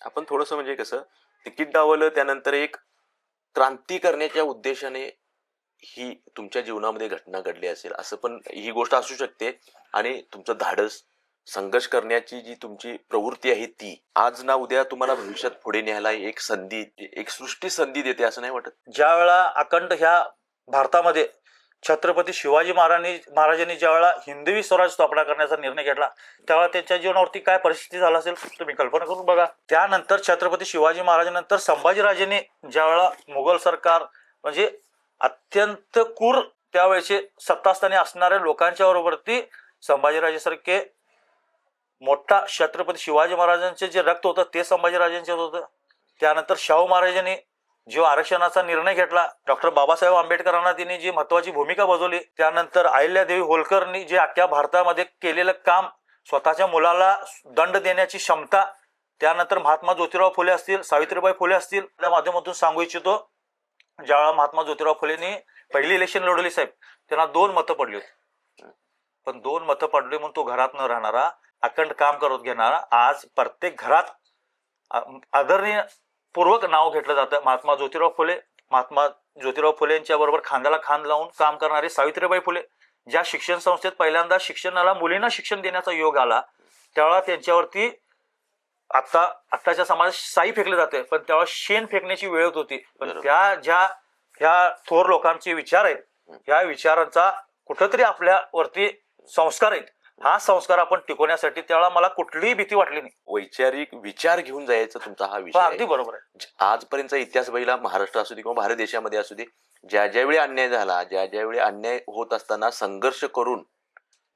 आपण थोडस म्हणजे कसं तिकीट डावलं त्यानंतर एक क्रांती करण्याच्या उद्देशाने ही तुमच्या जीवनामध्ये घटना घडली असेल असं पण ही गोष्ट असू शकते. आणि तुमचं धाडस संघर्ष करण्याची जी तुमची प्रवृत्ती आहे ती आज ना उद्या तुम्हाला भविष्यात पुढे न्यायला एक संधी एक सृष्टी संधी देते असं नाही वाटत? ज्या वेळा अखंड ह्या भारतामध्ये छत्रपती शिवाजी महाराजांनी महाराजांनी ज्यावेळेला हिंदवी स्वराज स्थापना करण्याचा निर्णय घेतला त्यावेळेला त्यांच्या जीवनावरती काय परिस्थिती झाला असेल तुम्ही कल्पना करून बघा. त्यानंतर छत्रपती शिवाजी महाराजांनंतर संभाजीराजांनी ज्यावेळेला मुघल सरकार म्हणजे अत्यंत क्रूर त्यावेळेचे सत्तास्थानी असणाऱ्या लोकांच्या बरोबरती संभाजीराजेसारखे मोठा छत्रपती शिवाजी महाराजांचे जे रक्त होतं ते संभाजीराजांचे होतं. त्यानंतर शाहू महाराजांनी जो आरक्षणाचा निर्णय घेतला डॉक्टर बाबासाहेब आंबेडकरांना त्यांनी जी महत्वाची भूमिका बजावली त्यानंतर अहिल्यादेवी होलकरनी जे अख्ख्या भारतामध्ये केलेलं काम स्वतःच्या मुलाला दंड देण्याची क्षमता त्यानंतर महात्मा ज्योतिराव फुले असतील सावित्रीबाई फुले असतील त्या माध्यमातून सांगू इच्छितो ज्यावेळा महात्मा ज्योतिराव फुलेंनी पहिली इलेक्शन लढवली साहेब त्यांना दोन मतं पडली होती. पण दोन मतं पडली म्हणून तो घरात न राहणारा अखंड काम करत घेणारा आज प्रत्येक घरात आदरणीय पूर्वक नाव घेतलं जातं. महात्मा ज्योतिराव फुले महात्मा ज्योतिराव फुले यांच्या बरोबर खांद्याला खांद लावून काम करणारे सावित्रीबाई फुले ज्या शिक्षण संस्थेत पहिल्यांदा शिक्षणाला मुलींना शिक्षण देण्याचा योग आला त्यावेळा त्यांच्यावरती आता आत्ताच्या समाजात साई फेकले जाते. पण त्यावेळा शेण फेकण्याची वेळ होत होती. पण. त्या ज्या ह्या थोर लोकांचे विचार आहेत ह्या विचारांचा कुठंतरी आपल्यावरती संस्कार आहेत. हा संस्कार आपण टिकवण्यासाठी त्यावेळा मला कुठलीही भीती वाटली नाही. वैचारिक विचार घेऊन जायचा तुमचा हा विषय आहे. अगदी बरोबर आहे. आजपर्यंतचा इतिहास बघितला महाराष्ट्र असू दे किंवा भारत देशामध्ये असू दे ज्या ज्यावेळी अन्याय झाला ज्या ज्यावेळी अन्याय होत असताना संघर्ष करून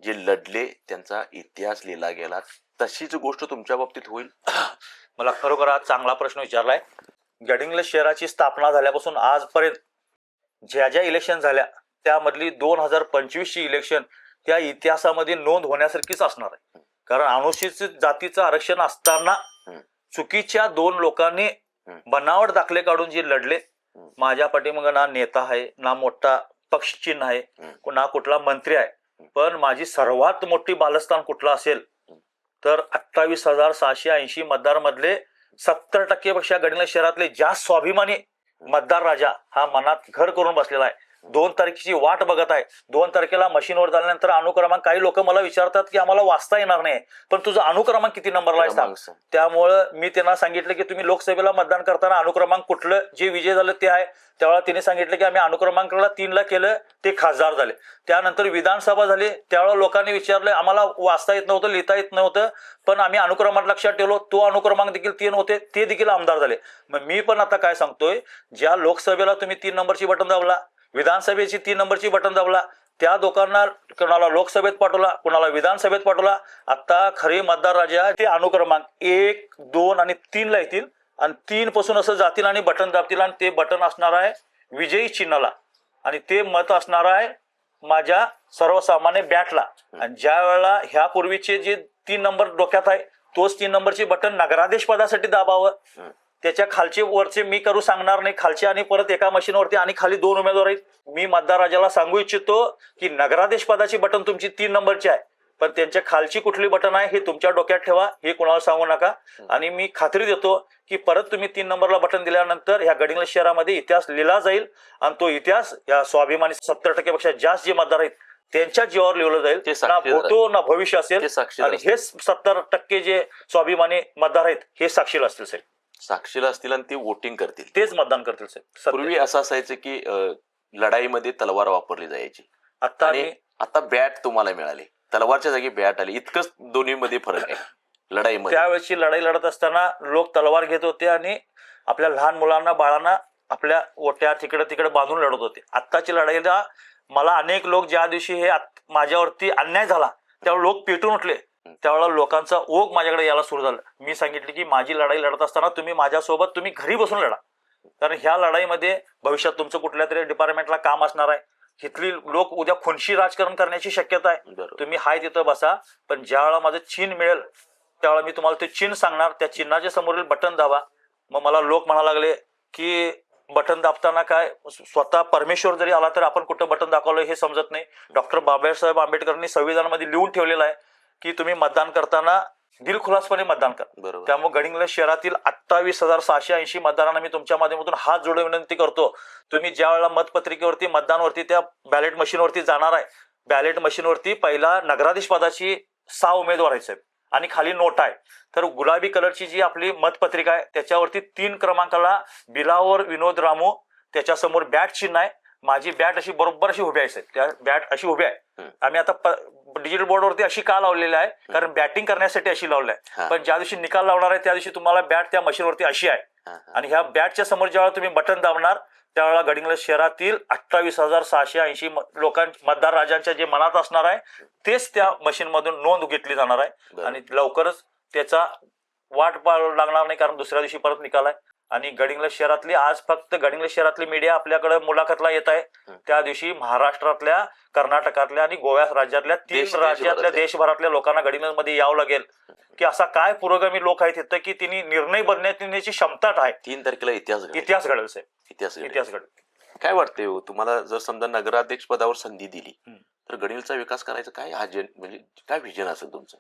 जे लढले त्यांचा इतिहास लिहिला गेला तशीच गोष्ट तुमच्या बाबतीत होईल. मला खरोखर आज चांगला प्रश्न विचारलाय. गडिंग्लज शहराची स्थापना झाल्यापासून आजपर्यंत ज्या ज्या इलेक्शन झाल्या त्यामधली दोन हजार पंचवीस ची इलेक्शन त्या इतिहासामध्ये नोंद होण्यासारखीच असणार आहे कारण अनुसूचित जातीचं आरक्षण असताना. चुकीच्या दोन लोकांनी. बनावट दाखले काढून जे लढले. माझ्या पाठीमाग ना नेता आहे ना मोठा पक्ष चिन्ह आहे. ना कुठला मंत्री आहे पण माझी सर्वात मोठी बालस्थान कुठलं असेल तर अठ्ठावीस हजार सहाशे ऐंशी मतदार मधले सत्तर टक्केपेक्षा गडिंग्लज शहरातले जास्त स्वाभिमानी मतदार राजा हा मनात घर करून बसलेला आहे दोन तारखेची वाट बघत आहे. दोन तारखेला मशीनवर झाल्यानंतर अनुक्रमांक काही लोक मला विचारतात की आम्हाला वाचता येणार नाही. पण तुझा अनुक्रमांक किती नंबरला आहे सांग. क्रमांक सांग. त्यामुळं मी त्यांना सांगितलं की तुम्ही लोकसभेला मतदान करताना अनुक्रमांक कुठलं जे विजय झालं ते आहे. त्यावेळेला तिने सांगितलं की आम्ही अनुक्रमांकाला तीनला केलं ते खासदार झाले. त्यानंतर विधानसभा झाली. त्यावेळेला लोकांनी विचारलं आम्हाला वाचता येत नव्हतं लिहिता येत नव्हतं पण आम्ही अनुक्रमांक लक्षात ठेवलो. तो अनुक्रमांक देखील तीन होते ते देखील आमदार झाले. मग मी पण आता काय सांगतोय ज्या लोकसभेला तुम्ही तीन नंबरची बटन दाबला विधानसभेची तीन नंबरची बटन दाबला त्या दोघांना कोणाला लोकसभेत पाठवला कोणाला विधानसभेत पाठवला. आता खरे मतदार राजा ते अनुक्रमांक एक दोन आणि तीन ला येतील. आणि तीन पासून असं जातील आणि बटन दाबतील आणि ते बटन असणार आहे विजयी चिन्हाला. आणि ते मत असणार आहे माझ्या सर्वसामान्य बॅटला. आणि ज्या वेळेला ह्या पूर्वीचे जे तीन नंबर डोक्यात आहे तोच तीन नंबरची बटन नगराधीश पदासाठी दाबावं. त्याच्या खालचे वरचे मी करू सांगणार नाही. खालचे आणि परत एका मशीनवरती आणि खाली दोन उमेदवार आहेत. मी मतदार राजाला सांगू इच्छितो की नगराधीश पदाची बटन तुमची तीन नंबरची आहे. पण त्यांच्या खालची कुठली बटन आहे हे तुमच्या डोक्यात ठेवा. हे कोणाला सांगू नका. आणि मी खात्री देतो की परत तुम्ही तीन नंबरला बटन दिल्यानंतर ह्या गडिंग्लज शहरामध्ये इतिहास लिहिला जाईल. आणि तो इतिहास या स्वाभिमानी सत्तर टक्केपेक्षा जास्त जे मतदार आहेत त्यांच्या जीवावर लिहिलं जाईल. ना भूतो ना भविष्य असेल. आणि हेच सत्तर टक्के जे स्वाभिमानी मतदार आहेत हे साक्षीला असतील साहेब. साक्षीला असतील आणि ते वोटिंग करतील. तेच मतदान करतील साहेब. पूर्वी असं असायचं की अं, लढाईमध्ये तलवार वापरली जायची. आता आणि आता बॅट तुम्हाला मिळाली. तलवारच्या जागी बॅट आली. इतकंच दोन्ही मध्ये फरक आहे. लढाईमध्ये. त्यावेळेची लढाई लढत असताना लोक तलवार घेत होते आणि आपल्या लहान मुलांना बाळांना आपल्या ओट्या तिकडे तिकडे बांधून लढत होते. आत्ताची लढाईला मला अनेक लोक ज्या दिवशी हे आत- माझ्यावरती अन्याय झाला त्यावेळी लोक पेटून उठले. त्यावेळेला लोकांचा ओघ माझ्याकडे यायला सुरू झालं. मी सांगितले की माझी लढाई लढत असताना तुम्ही माझ्यासोबत तुम्ही घरी बसून लढा. कारण ह्या लढाईमध्ये भविष्यात तुमचं कुठल्या तरी डिपार्टमेंटला काम असणार आहे. इथली लोक उद्या खुनशी राजकारण करण्याची शक्यता आहे. तुम्ही हाय तिथं बसा पण ज्या वेळा माझं चिन्ह मिळेल त्यावेळेला मी तुम्हाला ते चिन्ह सांगणार. त्या चिन्हाच्या समोरील बटन दाबा. मग मला लोक म्हणा लागले की बटन दाबताना काय स्वतः परमेश्वर जरी आला तर आपण कुठं बटन दाखवलं हे समजत नाही. डॉक्टर बाबासाहेब आंबेडकरांनी संविधानामध्ये लिहून ठेवलेलं आहे. की तुम्ही मतदान करताना दिलखुलासपणे मतदान करा. बरोबर. त्यामुळे गडिंग्लज शहरातील अठ्ठावीस हजार सहाशे ऐंशी मतदारांना मी तुमच्या माध्यमातून हात जोडून विनंती करतो. तुम्ही ज्या वेळेला मतपत्रिकेवरती मतदानवरती त्या बॅलेट मशीनवरती जाणार आहे बॅलेट मशीनवरती पहिला नगराधीश पदाची सहा उमेदवार आहेत साहेब. आणि खाली नोट आहे तर गुलाबी कलरची जी आपली मतपत्रिका आहे त्याच्यावरती तीन क्रमांकाला बिलावर विनोद रामू त्याच्यासमोर बॅट चिन्ह आहे. माझी बॅट अशी बरोबर अशी उभी आहे साहेब. त्या बॅट अशी उभी आहे. आम्ही आता डिजिटल बोर्डवरती अशी का लावलेली आहे? कारण बॅटिंग करण्यासाठी अशी लावली आहे. पण ज्या दिवशी निकाल लावणार आहे त्या दिवशी तुम्हाला बॅट त्या मशीनवरती अशी आहे. आणि ह्या बॅटच्या समोर ज्यावेळेला तुम्ही बटन दाबणार त्यावेळेला गडिंग्लज शहरातील अठ्ठावीस हजार सहाशे ऐंशी लोकां मतदार राजांच्या जे मनात असणार आहे तेच त्या मशीन मधून नोंद घेतली जाणार आहे. आणि लवकरच त्याचा वाट लागणार नाही कारण दुसऱ्या दिवशी परत निकाल आहे. आणि गडिंग्लज शहरातली आज फक्त गडिंग्लज शहरातली मीडिया आपल्याकडे मुलाखतला येत आहे. त्या दिवशी महाराष्ट्रातल्या कर्नाटकातल्या आणि गोव्या राज्यातल्या तीन राज्यातल्या देशभरातल्या. लोकांना गडिंग्लजमध्ये यावं लागेल की असा काय पुरोगामी लोक आहेत तिथं की त्यांनी निर्णय बदलण्याची क्षमता आहे तीन तारखेला इतिहास. इतिहास घडेल साहेब इतिहास. इतिहास घडेल काय वाटतंय हो? तुम्हाला जर समजा नगराध्यक्ष पदावर संधी दिली. तर गडिलचा विकास करायचा काय हा म्हणजे काय विजन असेल तुमचं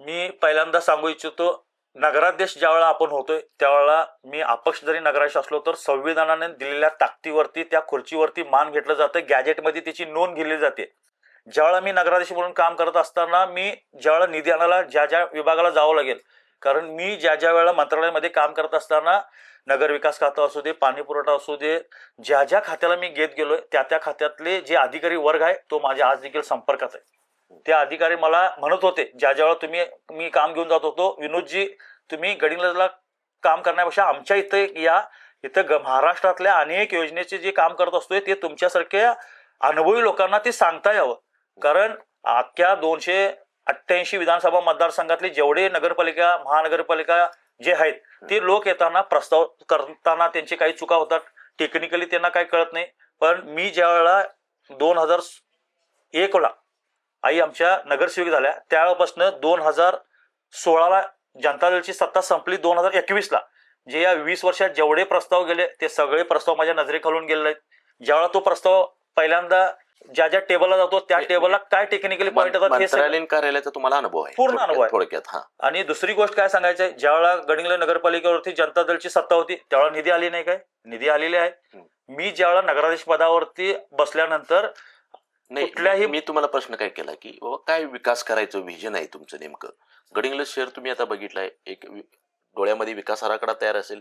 मी पहिल्यांदा सांगू इच्छितो नगराध्यक्ष ज्यावेळेला आपण होतोय त्यावेळेला मी अपक्ष जरी नगराध्यक्ष असलो तर संविधानाने दिलेल्या ताकदीवरती त्या खुर्चीवरती मान घेतलं जातं गॅजेटमध्ये त्याची नोंद घेतली जाते. ज्यावेळेला मी नगराध्यक्ष म्हणून काम करत असताना मी ज्यावेळेला निधी आणायला ज्या ज्या विभागाला जावं लागेल कारण मी ज्या ज्या वेळेला मंत्रालयामध्ये काम करत असताना नगर विकास खातं असू दे पाणी पुरवठा असू दे ज्या ज्या खात्याला मी घेत गेलोय त्या त्या खात्यातले जे अधिकारी वर्ग आहे तो माझ्या आज देखील संपर्कात आहे. हो. ते अधिकारी मला म्हणत होते ज्या ज्यावेळेला तुम्ही मी काम घेऊन जात होतो विनोदजी तुम्ही गडिंग्लजला काम करण्यापेक्षा आमच्या इथे या इथं महाराष्ट्रातल्या अनेक योजनेचे जे काम करत असतोय ते तुमच्यासारख्या अनुभवी लोकांना ते सांगता यावं. कारण अख्ख्या दोनशे अठ्ठ्याऐंशी विधानसभा मतदारसंघातले जेवढे नगरपालिका महानगरपालिका जे आहेत ते लोक येताना प्रस्ताव करताना त्यांची काही चुका होतात. टेक्निकली त्यांना काही कळत नाही. पण मी ज्या वेळेला दोन हजार एकला आई आमच्या नगरसेवक झाल्या. त्यावेळेपासून दोन हजार सोळाला जनता दलची सत्ता संपली. दोन हजार एकवीसला. जे या वीस वर्षात जेवढे प्रस्ताव गेले ते सगळे प्रस्ताव माझ्या नजरेखालून गेलेले आहेत. ज्यावेळेला तो प्रस्ताव पहिल्यांदा ज्या ज्या टेबलला जातो त्या टेबलला काय टेक्निकली पॉईंट येतात हे कार्यालयाचा तुम्हाला अनुभव आहे. पूर्ण अनुभव आहे. थोडक्यात हा. आणि दुसरी गोष्ट काय सांगायचं ज्यावेळेला गडिंगला नगरपालिकेवरती जनता दलची सत्ता होती त्यावेळेला निधी आली नाही काय? निधी आलेली आहे. मी ज्यावेळेला नगराधीश पदावरती बसल्यानंतर नाही कुठल्याही- मी तुम्हाला प्रश्न काय केला की बाबा काय विकास करायचं विजन आहे तुमचं नेमकं? गडिंग्लज शहर तुम्ही आता बघितलंय एक डोळ्यामध्ये विकास आराखडा तयार असेल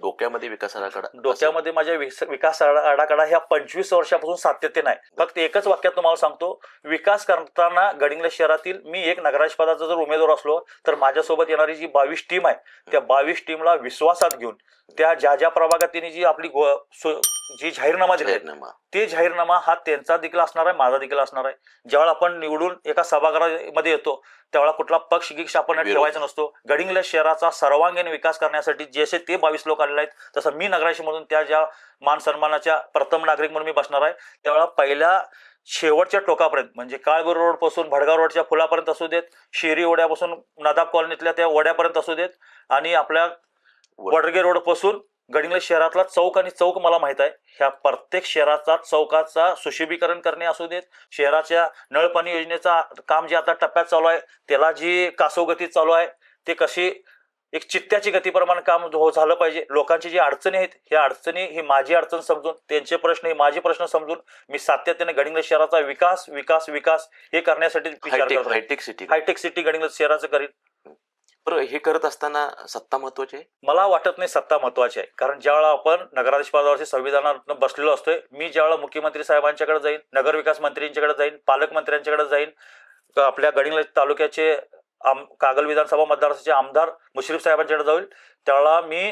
डोक्यामध्ये विकास आराखडा. डोक्यामध्ये माझ्या विकास आराखडा ह्या पंचवीस वर्षापासून सातत्य नाही. फक्त एकच वाक्यात तुम्हाला सांगतो विकास करताना गडिंग्लज शहरातील मी एक नगराज पदाचा जर उमेदवार असलो तर माझ्यासोबत येणारी जी बावीस टीम आहे त्या बावीस टीमला विश्वासात घेऊन त्या ज्या ज्या प्रभागात त्यांनी जी आपली जी जाहीरनामा दिली जाहीरनामा. ते जाहीरनामा हा त्यांचा देखील असणार आहे माझा देखील असणार आहे. ज्यावेळेला आपण निवडून एका सभागृहामध्ये येतो त्यावेळेला कुठला पक्ष गिक्ष आपण. ठेवायचा नसतो. गडिंग्लज शहराचा सर्वांगीण विकास करण्यासाठी जसे ते बावीस लोक आलेले आहेत तसं मी नगराशीमधून त्या ज्या मान सन्मानाच्या प्रथम नागरिक म्हणून मी बसणार आहे त्यावेळेला पहिल्या शेवटच्या टोकापर्यंत म्हणजे काळभोर रोडपासून भडगाव रोडच्या फुलापर्यंत असू देत शेरी ओढ्यापासून नदाब कॉलनीतल्या त्या ओढ्यापर्यंत असू देत आणि आपल्या वडगे रोडपासून गडिंग्लज शहरातला चौक आणि चौक मला माहीत आहे. ह्या प्रत्येक शहराचा चौकाचा सुशोभीकरण करणे असू देत शहराच्या नळपाणी योजनेचा काम जे आता टप्प्यात चालू आहे त्याला जी कासवगती चालू आहे ते कशी एक चित्त्याची गतीप्रमाणे काम हो झालं पाहिजे. लोकांची जी अडचणी आहेत ह्या अडचणी ही माझी अडचण समजून त्यांचे प्रश्न हे माझे प्रश्न समजून मी सातत्याने गडिंग्लज शहराचा विकास विकास विकास हे करण्यासाठी. Hi-tech city hi-tech city Gadhinglaj शहराचं करीन. बरं हे करत असताना सत्ता महत्वाची आहे? मला वाटत नाही सत्ता महत्वाची आहे. कारण ज्यावेळेला आपण नगराधीश पदावरती संविधानात बसलेलो असतोय मी ज्यावेळेला मुख्यमंत्री साहेबांच्याकडे जाईन नगरविकास मंत्र्यांच्याकडे जाईन पालकमंत्र्यांच्याकडे जाईन आपल्या गडिंग्लज तालुक्याचे आम कागल विधानसभा मतदारसंघाचे आमदार मुश्रीफ साहेबांच्याकडे जाईल त्यावेळेला मी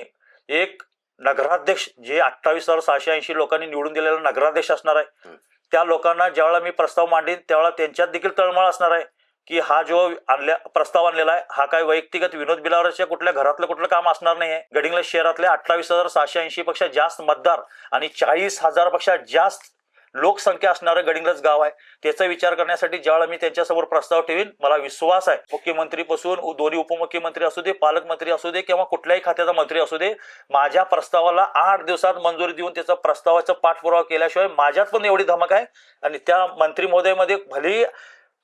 एक नगराध्यक्ष जे अठ्ठावीस हजार सहाशे ऐंशी लोकांनी निवडून दिलेला नगराध्यक्ष असणार आहे. त्या लोकांना ज्यावेळेला मी प्रस्ताव मांडीन त्यावेळेला त्यांच्यात देखील तळमळ असणार आहे. की हा जो आणल्या प्रस्ताव आणलेला आहे हा काय वैयक्तिक विनोद बिलावरच्या कुठल्या घरातलं कुठलं काम असणार नाही आहे गडिंगला शहरातले अठ्ठावीस हजार सहाशे ऐंशी पेक्षा जास्त मतदार आणि चाळीस हजारपेक्षा जास्त लोकसंख्या असणारं गडिंग्लज गाव आहे. त्याचा विचार करण्यासाठी ज्यावेळेला मी त्यांच्यासमोर प्रस्ताव ठेवीन मला विश्वास आहे. मुख्यमंत्रीपासून दोन्ही उपमुख्यमंत्री असू दे पालकमंत्री असू दे किंवा कुठल्याही खात्याचा मंत्री असू दे माझ्या प्रस्तावाला आठ दिवसात मंजुरी देऊन त्याचा प्रस्तावाचा पाठपुरावा केल्याशिवाय माझ्यात पण एवढी धमक आहे. आणि त्या मंत्री महोदयामध्ये भलेही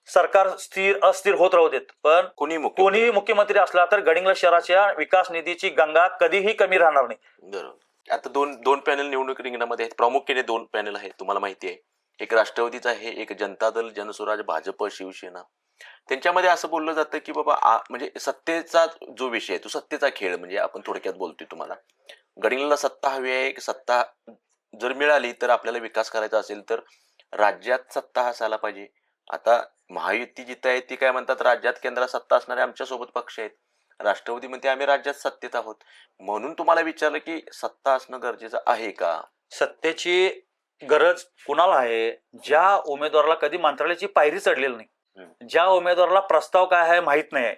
सरकार स्थिर अस्थिर होत राहू देत. पण कोणी कोणीही मुख्यमंत्री असला तर गडिंग्लज शहराच्या विकास निधीची गंगा कधीही कमी राहणार नाही. बरोबर आता दोन दोन पॅनल निवडणूक रिंगणामध्ये आहेत. प्रामुख्याने दोन पॅनल आहेत तुम्हाला माहिती आहे. एक राष्ट्रवादीचा आहे एक जनता दल जनस्वराज भाजप शिवसेना. त्यांच्यामध्ये असं बोललं जातं की बाबा म्हणजे सत्तेचा जो विषय आहे तो सत्तेचा खेळ म्हणजे आपण थोडक्यात बोलतोय तुम्हाला. गडिंगला सत्ता हवी आहे की सत्ता जर मिळाली तर आपल्याला विकास करायचा असेल तर राज्यात सत्ता असायला पाहिजे. आता महायुती जिथं आहे ती काय म्हणतात राज्यात केंद्रात सत्ता असणारे आमच्यासोबत पक्ष आहेत. राष्ट्रवादी म्हणते आम्ही राज्यात सत्तेत आहोत. म्हणून तुम्हाला विचारलं की सत्ता असणं गरजेचं आहे का? सत्तेची गरज कुणाला आहे? ज्या उमेदवाराला कधी मंत्रालयाची पायरी चढलेली नाही. ज्या उमेदवाराला प्रस्ताव काय आहे माहीत नाही. आहे.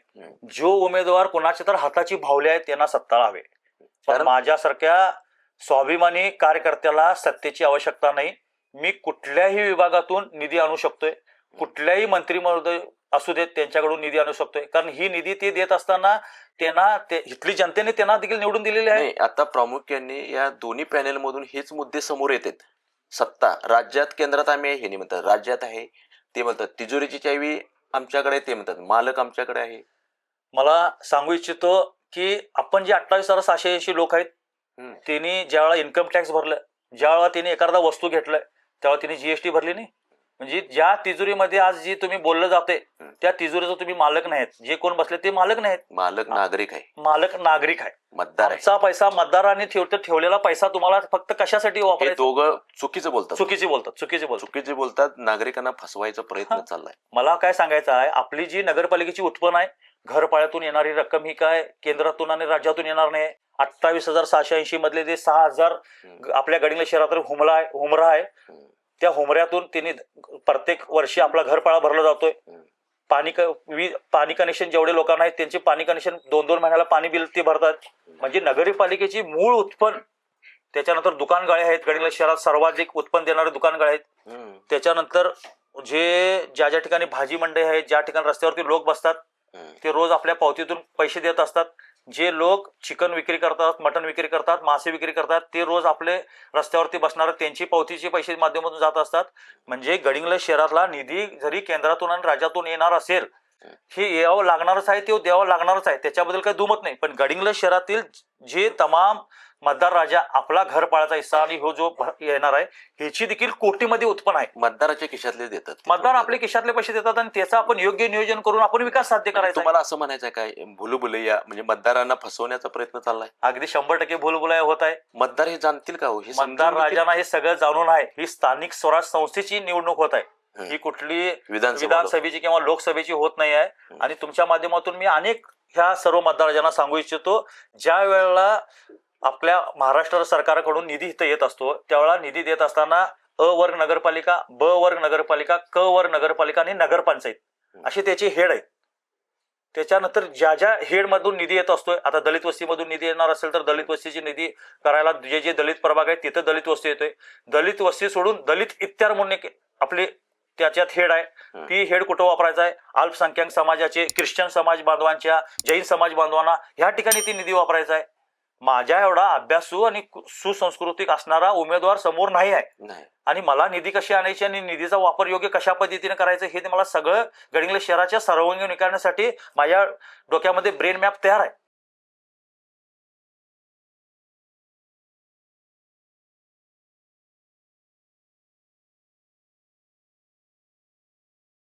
जो उमेदवार कुणाच्या तर हाताची भावली आहे त्यांना सत्ता हवे. पण माझ्यासारख्या स्वाभिमानी कार्यकर्त्याला सत्तेची आवश्यकता नाही. मी कुठल्याही विभागातून निधी आणू शकतोय. कुठल्याही मंत्री महोदय असू देत त्यांच्याकडून निधी आणू शकतोय. कारण ही निधी ते देत असताना त्यांना ते इथली जनतेने त्यांना देखील निवडून दिलेली आहे. आता प्रामुख्याने या दोन्ही पॅनेल मधून हेच मुद्दे समोर येतात. सत्ता राज्यात केंद्रात आम्ही आहे हे नाही म्हणतात. राज्यात आहे ते म्हणतात. तिजोरीची चावी आमच्याकडे आहे, ते म्हणतात. मालक आमच्याकडे आहे. मला सांगू इच्छितो की आपण जे अठ्ठावीस हजार सहाशे ऐंशी लोक आहेत. त्यांनी ज्यावेळेला इन्कम टॅक्स भरलं ज्यावेळेला त्यांनी एखादा वस्तू घेतलाय तेव्हा त्यांनी जीएसटी भरली नाही? म्हणजे ज्या तिजोरीमध्ये आज जी तुम्ही बोललं जाते. त्या तिजोरीचं तुम्ही मालक नाहीत जे कोण बसले ते मालक नाहीत मालक नागरिक आहे. मालक नागरिक आहे. मतदार आहे. पैसा मतदारांनी ठेवतो ठेवलेला पैसा तुम्हाला फक्त कशासाठी वापरायचा? दोघं चुकीचं बोलतात. चुकीचे बोलतात चुकीचे बोलतात. चुकीचे बोलतात नागरिकांना फसवायचा प्रयत्न. चाललाय. मला काय सांगायचं आहे आपली जी नगरपालिकेची उत्पन्न आहे घरपाळ्यातून येणारी रक्कम ही काय केंद्रातून आणि राज्यातून येणार नाही. अठ्ठावीस हजार सहाशे ऐंशी मधले जे सहा हजार. आपल्या गडिंगला शहरात हुमला आहे हुमरा आहे. त्या हुमऱ्यातून त्यांनी प्रत्येक वर्षी आपला घरपाळा भरला जातोय. पाणी पाणी कनेक्शन जेवढे लोकांना आहेत त्यांचे पाणी कनेक्शन दोन दोन महिन्याला पाणी बिल ते भरतात म्हणजे नगरपालिकेची मूळ उत्पन्न त्याच्यानंतर दुकान गाळे आहेत गडिंगला शहरात सर्वाधिक उत्पन्न देणारे दुकान गाळे आहेत. त्याच्यानंतर जे ज्या ज्या ठिकाणी भाजी मंडई आहेत ज्या ठिकाणी रस्त्यावरती लोक बसतात. ते रोज आपल्या पावतीतून पैसे देत असतात जे लोक चिकन विक्री करतात मटन विक्री करतात मासे विक्री करतात ते रोज आपले रस्त्यावरती बसणार त्यांची पावतीचे पैसे माध्यमातून जात असतात. म्हणजे गडिंगला शहरातला निधी जरी केंद्रातून आणि राज्यातून येणार असेल हे यावं लागणारच आहे ते द्यावं लागणारच आहे. त्याच्याबद्दल काही दुमत नाही. पण गडिंगला शहरातील जे तमाम मतदार राजा आपला घर पाळायचा हिस्सा आणि हो जो येणार आहे ह्याची देखील कोटीमध्ये उत्पन्न आहे. मतदाराच्या खिशातले देतात. मतदार आपले खिशातले पैसे देतात आणि त्याचं आपण योग्य नियोजन करून आपण विकास साध्य करायचा. तुम्हाला असं म्हणायचं आहे काय? भुलू भुलैया म्हणजे मतदारांना फसवण्याचा प्रयत्न चाललाय. अगदी शंभर टक्के भूलभुलाय होत आहे. मतदार हे जाणतील का हो? हे मतदार? राजांना हे सगळं जाणून आहे. ही स्थानिक स्वराज संस्थेची निवडणूक होत आहे. ही. कुठली विधानसभा विधानसभेची किंवा लोकसभेची होत नाही आहे. आणि तुमच्या माध्यमातून मी अनेक ह्या सर्व मतदार राजांना सांगू इच्छितो ज्या वेळेला आपल्या महाराष्ट्र सरकारकडून निधी इथं येत असतो. त्यावेळेला निधी देत असताना अ वर्ग नगरपालिका ब वर्ग नगरपालिका क वर्ग नगरपालिका आणि नगरपंचायत असे त्याचे हेड आहेत. त्याच्यानंतर ज्या ज्या हेड मधून निधी येत असतोय आता दलित वस्तीमधून निधी येणार असेल तर दलित वस्तीची निधी करायला जे जे दलित प्रभाग आहेत तिथं दलित वस्ती येतोय. दलित वस्ती सोडून दलित इत्यार म्हणून एक आपले त्याच्यात हेड आहे. ती हेड कुठं वापरायचा आहे? अल्पसंख्याक समाजाचे ख्रिश्चन समाज बांधवांच्या जैन समाज बांधवांना ह्या ठिकाणी ती निधी वापरायचा आहे. माझ्या एवढा अभ्यासू आणि सुसंस्कृतिक असणारा उमेदवार समोर नाही आहे. नाही. आणि मला निधी कशी आणायची आणि निधीचा वापर योग्य कशा पद्धतीने करायचं हे ते मला सगळं गडिंगले शहराच्या सर्वांगीण विकासासाठी माझ्या डोक्यामध्ये ब्रेन मॅप तयार आहे.